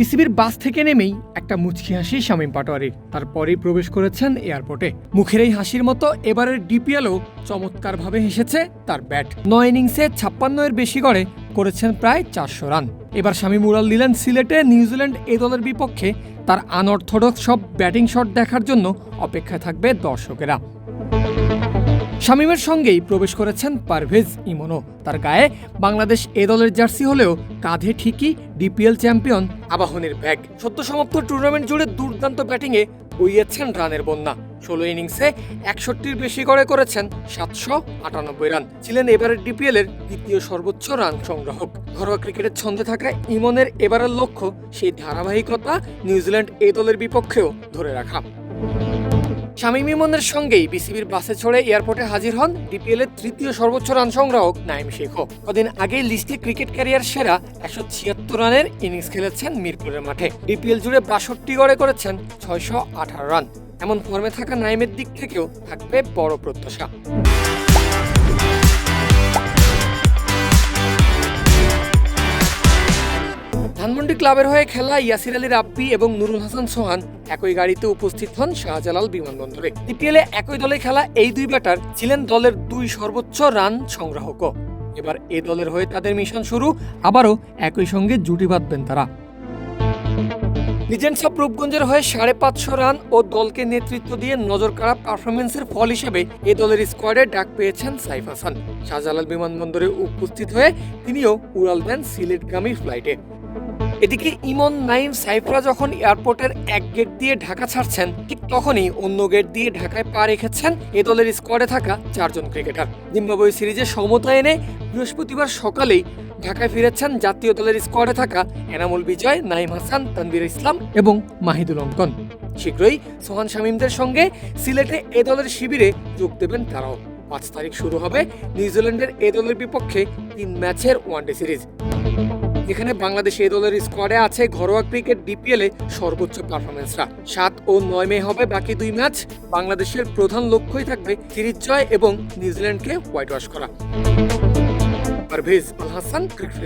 বিসিবির বাস থেকে নেমেই একটা মুচকি হাসি শামীম পাটোয়ারির তারপরেই প্রবেশ করেছেন এয়ারপোর্টে। মুখের এই হাসির মতো এবারের ডিপিএলও চমৎকারভাবে হেসেছে তার ব্যাট। নয় ইনিংসে ছাপ্পান্ন এর বেশি গড়ে করেছেন প্রায় চারশো রান। এবার শামীম উড়াল দিলেন সিলেটে নিউজিল্যান্ড এ দলের বিপক্ষে। তার আনঅর্থোডক্স সব ব্যাটিং শট দেখার জন্য অপেক্ষায় থাকবে দর্শকেরা। শামীমের সঙ্গেই প্রবেশ করেছেন পারভেজ ইমনও তার গায়ে বাংলাদেশ এ দলের জার্সি হলেও কাঁধে ঠিকই ডিপিএল চ্যাম্পিয়ন আবাহনীর ব্যাগ। সদ্য সমাপ্ত টুর্নামেন্ট জুড়ে দুর্দান্ত ব্যাটিংয়ে বইয়েছেন রানের বন্যা। ষোলো ইনিংসে একষট্টির বেশি করে করেছেন সাতশো আটানব্বই রান। ছিলেন এবারের ডিপিএল এর দ্বিতীয় সর্বোচ্চ রান সংগ্রাহক। ঘরোয়া ক্রিকেটের ছন্দে থাকা ইমনের এবারের লক্ষ্য সেই ধারাবাহিকতা নিউজিল্যান্ড এ দলের বিপক্ষেও ধরে রাখা। শামীম ইমনের সঙ্গেই বিসিবির বাসে চড়ে এয়ারপোর্টে হাজির হন ডিপিএল এর তৃতীয় সর্বোচ্চ রান সংগ্রাহক নাইম শেখ। কদিন আগে লিস্টে ক্রিকেট ক্যারিয়ার সেরা একশো ছিয়াত্তর রানের ইনিংস খেলেছেন মিরপুরের মাঠে। ডিপিএল জুড়ে বাষট্টি গড়ে করেছেন ছয়শো আঠারো রান। এমন ফর্মে থাকা নাইমের দিক থেকেও থাকবে বড় প্রত্যাশা। ধানমন্ডি ক্লাবের হয়ে খেলা ইয়াসির আলী রাব্বি এবং নুরুল হাসান সোহান একই গাড়িতে উপস্থিত হন শাহজালাল বিমানবন্দরে। ডিপিএলে একই দলে খেলা এই দুই ব্যাটার ছিলেন দলের দুই সর্বোচ্চ রান সংগ্রাহকও। এবার এ দলের হয়ে তাদের মিশন শুরু, আবারও একই সঙ্গে জুটি বাঁধবেন তারা। লিজেন্ডস অফ রূপগঞ্জের হয়ে সাড়ে পাঁচশো রান ও দলকে নেতৃত্ব দিয়ে নজর কাড়া পারফরমেন্সের ফল হিসেবে এ দলের স্কোয়াডে ডাক পেয়েছেন সাইফ হাসান। শাহজালাল বিমানবন্দরে উপস্থিত হয়ে তিনিও উড়াল দেন সিলেটগামী ফ্লাইটে এদিকে ইমন নাইম সাইফরা যখন এয়ারপোর্টের এক গেট দিয়ে ঢাকা ছাড়ছেন, ঠিক তখনই অন্য গেট দিয়ে ঢাকায় পা রেখেছেন এ দলের স্কোয়াডে থাকা চারজন ক্রিকেটার জিম্বাবুয়ে সিরিজে সমতা এনে বৃহস্পতিবার সকালেই ঢাকায় ফিরেছেন জাতীয় দলের স্কোয়াডে থাকা এনামুল বিজয় নাইম হাসান, তানভীর ইসলাম এবং মাহিদুল অঙ্কন। শীঘ্রই সোহান শামীমদের সঙ্গে সিলেটে এ দলের শিবিরে যোগ দেবেন তারাও। পাঁচ তারিখ শুরু হবে নিউজিল্যান্ডের এ দলের বিপক্ষে তিন ম্যাচের ওয়ানডে সিরিজ। যেখানে বাংলাদেশ এ দলের স্কোয়াডে আছে ঘরোয়া ক্রিকেট বিপিএল এ সর্বোচ্চ পারফরমেন্সরা সাত ও নয় মে হবে বাকি দুই ম্যাচ বাংলাদেশের প্রধান লক্ষ্যই থাকবে সিরিজ জয় এবং নিউজিল্যান্ডকে হোয়াইট ওয়াশ করা। পারভেজ আল হাসান, ক্রিকেট